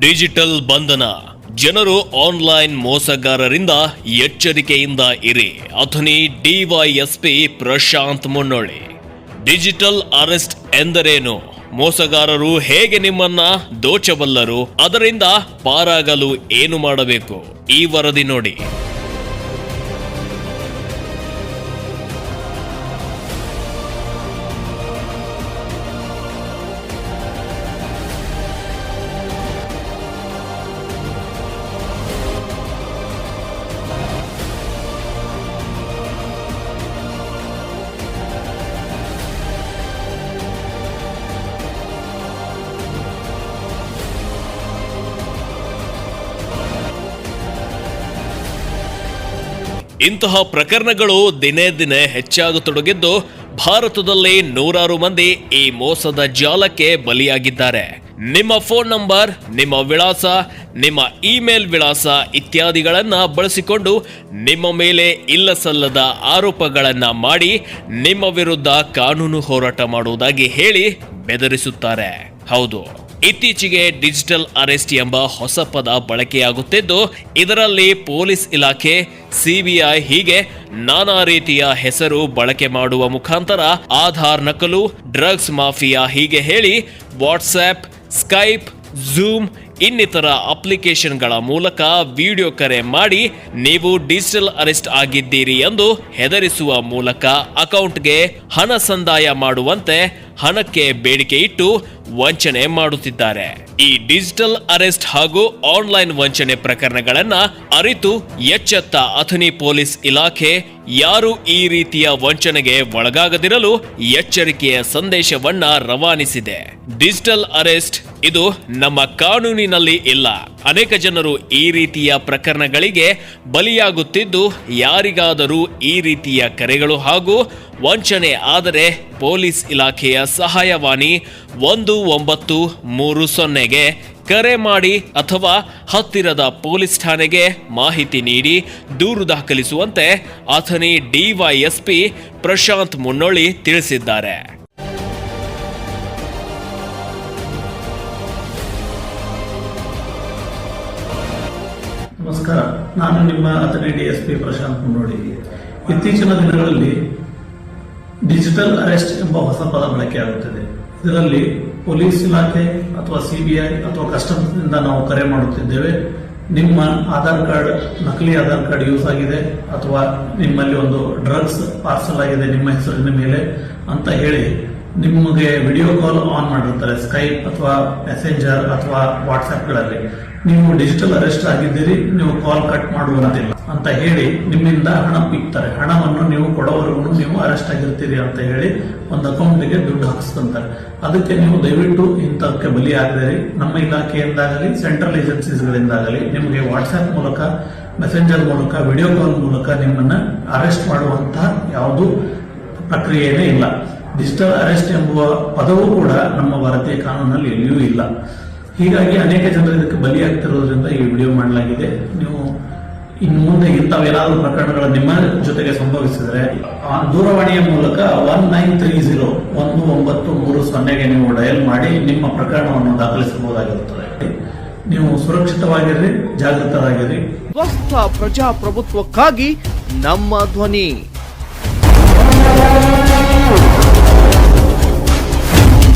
Digital ಬಂಧನ. ಜನರು online ಮೋಸಗಾರರಿಂದ ಎಚ್ಚರಿಕೆಯಿಂದ ಇರಿ. Athani DYSP Prashant Munnoli. Digital arrest ಎಂದರೇನು? ಮೋಸಗಾರರು ಹೇಗೆ ನಿಮ್ಮನ್ನ ದೋಚಬಲ್ಲರು? ಅದರಿಂದ ಪಾರಾಗಲು ಏನು ಮಾಡಬೇಕು? ಈ ವರದಿ ನೋಡಿ. ಇಂತಹ ಪ್ರಕರಣಗಳು ದಿನೇ ದಿನೇ ಹೆಚ್ಚಾಗತೊಡಗಿದ್ದು ಭಾರತದಲ್ಲಿ ನೂರಾರು ಮಂದಿ ಈ ಮೋಸದ ಜಾಲಕ್ಕೆ ಬಲಿಯಾಗಿದ್ದಾರೆ. ನಿಮ್ಮ ಫೋನ್ ನಂಬರ್, ನಿಮ್ಮ ವಿಳಾಸ, ನಿಮ್ಮ ಇಮೇಲ್ ವಿಳಾಸ ಇತ್ಯಾದಿಗಳನ್ನ ಬಳಸಿಕೊಂಡು ನಿಮ್ಮ ಮೇಲೆ ಇಲ್ಲಸಲ್ಲದ ಆರೋಪಗಳನ್ನ ಮಾಡಿ ನಿಮ್ಮ ವಿರುದ್ಧ ಕಾನೂನು ಹೋರಾಟ ಮಾಡುವುದಾಗಿ ಹೇಳಿ ಬೆದರಿಸುತ್ತಾರೆ. ಹೌದು. ಇತ್ತೀಚೆಗೆ ಡಿಜಿಟಲ್ ಅರೆಸ್ಟ್ ಎಂಬ ಹೊಸ ಪದ ಬಳಕೆಯಾಗುತ್ತಿದ್ದು, ಇದರಲ್ಲಿ ಪೊಲೀಸ್ ಇಲಾಖೆ ಸಿಬಿಐ ಹೀಗೆ ನಾನಾ ರೀತಿಯ ಹೆಸರು ಬಳಕೆ ಮಾಡುವ ಮುಖಾಂತರ ಆಧಾರ್ ನಕಲು, ಡ್ರಗ್ಸ್ ಮಾಫಿಯಾ ಹೀಗೆ ಹೇಳಿ ವಾಟ್ಸ್ಆ್ಯಪ್, ಸ್ಕೈಪ್, ಝೂಮ್ ಇನ್ನಿತರ ಅಪ್ಲಿಕೇಶನ್ಗಳ ಮೂಲಕ ವಿಡಿಯೋ ಕರೆ ಮಾಡಿ ನೀವು ಡಿಜಿಟಲ್ ಅರೆಸ್ಟ್ ಆಗಿದ್ದೀರಿ ಎಂದು ಹೆದರಿಸುವ ಮೂಲಕ ಅಕೌಂಟ್ಗೆ ಹಣ ಸಂದಾಯ ಮಾಡುವಂತೆ ಹಣಕ್ಕೆ ಬೇಡಿಕೆ ಇಟ್ಟು ವಂಚನೆ ಮಾಡುತ್ತಿದ್ದಾರೆ. ಈ ಡಿಜಿಟಲ್ ಅರೆಸ್ಟ್ ಹಾಗೂ ಆನ್ಲೈನ್ ವಂಚನೆ ಪ್ರಕರಣಗಳನ್ನ ಅರಿತು ಎಚ್ಚೆತ್ತ ಅಥಣಿ ಪೊಲೀಸ್ ಇಲಾಖೆ ಯಾರು ಈ ರೀತಿಯ ವಂಚನೆಗೆ ಒಳಗಾಗದಿರಲು ಎಚ್ಚರಿಕೆಯ ಸಂದೇಶವನ್ನ ರವಾನಿಸಿದೆ. ಡಿಜಿಟಲ್ ಅರೆಸ್ಟ್ ಇದು ನಮ್ಮ ಕಾನೂನಿನಲ್ಲಿ ಇಲ್ಲ. ಅನೇಕ ಜನರು ಈ ರೀತಿಯ ಪ್ರಕರಣಗಳಿಗೆ ಬಲಿಯಾಗುತ್ತಿದ್ದು, ಯಾರಿಗಾದರೂ ಈ ರೀತಿಯ ಕರೆಗಳು ಹಾಗೂ ವಂಚನೆ ಆದರೆ ಪೊಲೀಸ್ ಇಲಾಖೆಯ ಸಹಾಯವಾಣಿ ಒಂದು ಒಂಬತ್ತು ಮೂರು ಸೊನ್ನೆಗೆ ಕರೆ ಮಾಡಿ ಅಥವಾ ಹತ್ತಿರದ ಪೊಲೀಸ್ ಠಾಣೆಗೆ ಮಾಹಿತಿ ನೀಡಿ ದೂರು ದಾಖಲಿಸುವಂತೆ ಅಥಣಿ ಡಿವೈಎಸ್ಪಿ ಪ್ರಶಾಂತ್ ಮುನ್ನೋಳಿ ತಿಳಿಸಿದ್ದಾರೆ. ನಮಸ್ಕಾರ. ನಾನು ನಿಮ್ಮ D S P Prashant Munnoli. ಇತ್ತೀಚಿನ ದಿನಗಳಲ್ಲಿ ಡಿಜಿಟಲ್ ಅರೆಸ್ಟ್ ಎಂಬ ಹೊಸ ಪದ ಬಳಕೆಯಾಗುತ್ತಿದೆ ಇದರಲ್ಲಿ ಪೊಲೀಸ್ ಇಲಾಖೆ ಅಥವಾ ಸಿಬಿಐ ಅಥವಾ ಕಸ್ಟಮ್ಸ್ನಿಂದ ನಾವು ಕರೆ ಮಾಡುತ್ತಿದ್ದೇವೆ. ನಿಮ್ಮ ಆಧಾರ್ ಕಾರ್ಡ್, ನಕಲಿ ಆಧಾರ್ ಕಾರ್ಡ್ ಯೂಸ್ ಆಗಿದೆ ಅಥವಾ ನಿಮ್ಮಲ್ಲಿ ಒಂದು ಡ್ರಗ್ಸ್ ಪಾರ್ಸಲ್ ಆಗಿದೆ ನಿಮ್ಮ ಹೆಸರಿನ ಮೇಲೆ ಅಂತ ಹೇಳಿ ನಿಮಗೆ ವಿಡಿಯೋ ಕಾಲ್ ಆನ್ ಮಾಡಿರ್ತಾರೆ ಸ್ಕೈಪ್ ಅಥವಾ ಮೆಸೆಂಜರ್ ಅಥವಾ ವಾಟ್ಸ್ಆಪ್ಗಳಲ್ಲಿ ನೀವು ಡಿಜಿಟಲ್ ಅರೆಸ್ಟ್ ಆಗಿದ್ದೀರಿ, ನೀವು ಕಾಲ್ ಕಟ್ ಮಾಡುವಂತಿಲ್ಲ ಅಂತ ಹೇಳಿ ನಿಮ್ಮಿಂದ ಹಣ ಪಿಕ್ತಾರೆ. ಹಣವನ್ನು ನೀವು ಕೊಡೋವರೆಗೂ ನೀವು ಅರೆಸ್ಟ್ ಆಗಿರ್ತೀರಿ ಅಂತ ಹೇಳಿ ಒಂದು ಅಕೌಂಟ್ಗೆ ದುಡ್ಡು ಹಾಕಿಸ್ಕೊಂತಾರೆ. ಅದಕ್ಕೆ ನೀವು ದಯವಿಟ್ಟು ಇಂಥಕ್ಕೆ ಬಲಿ ಆಗದಿರಿ ನಮ್ಮ ಇಲಾಖೆಯಿಂದಾಗಲಿ ಸೆಂಟ್ರಲ್ ಏಜೆನ್ಸೀಸ್ಗಳಿಂದಾಗಲಿ ನಿಮಗೆ ವಾಟ್ಸ್ಆ್ಯಪ್ ಮೂಲಕ ಮೆಸೆಂಜರ್ ಮೂಲಕ ವಿಡಿಯೋ ಕಾಲ್ ಮೂಲಕ ನಿಮ್ಮನ್ನ ಅರೆಸ್ಟ್ ಮಾಡುವಂತಹ ಯಾವುದು ಪ್ರಕ್ರಿಯೆನೇ ಇಲ್ಲ. ಡಿಜಿಟಲ್ ಅರೆಸ್ಟ್ ಎಂಬುವ ಪದವೂ ಕೂಡ ನಮ್ಮ ಭಾರತೀಯ ಕಾನೂನಲ್ಲಿ ಎಲ್ಲಿಯೂ ಇಲ್ಲ. ಹೀಗಾಗಿ ಅನೇಕ ಜನರು ಇದಕ್ಕೆ ಬಲಿಯಾಗ್ತಿರೋದ್ರಿಂದ ಈ ವಿಡಿಯೋ ಮಾಡಲಾಗಿದೆ. ನೀವು ಇನ್ನು ಮುಂದೆ ಇಂಥವೇನಾದರೂ ಪ್ರಕರಣಗಳು ನಿಮ್ಮ ಜೊತೆಗೆ ಸಂಭವಿಸಿದರೆ ದೂರವಾಣಿಯ ಮೂಲಕ ಒನ್ ನೈನ್ ತ್ರೀ ಜೀರೋ ಒಂದು ಒಂಬತ್ತು ಮೂರು ಸೊನ್ನೆಗೆ ನೀವು ಡಯಲ್ ಮಾಡಿ ನಿಮ್ಮ ಪ್ರಕರಣವನ್ನು ದಾಖಲಿಸಬಹುದಾಗಿರುತ್ತದೆ. ನೀವು ಸುರಕ್ಷಿತವಾಗಿರ್ರಿ, ಜಾಗೃತರಾಗಿರ್ರಿ. ಸ್ವಸ್ಥ ಪ್ರಜಾಪ್ರಭುತ್ವಕ್ಕಾಗಿ ನಮ್ಮ ಧ್ವನಿ.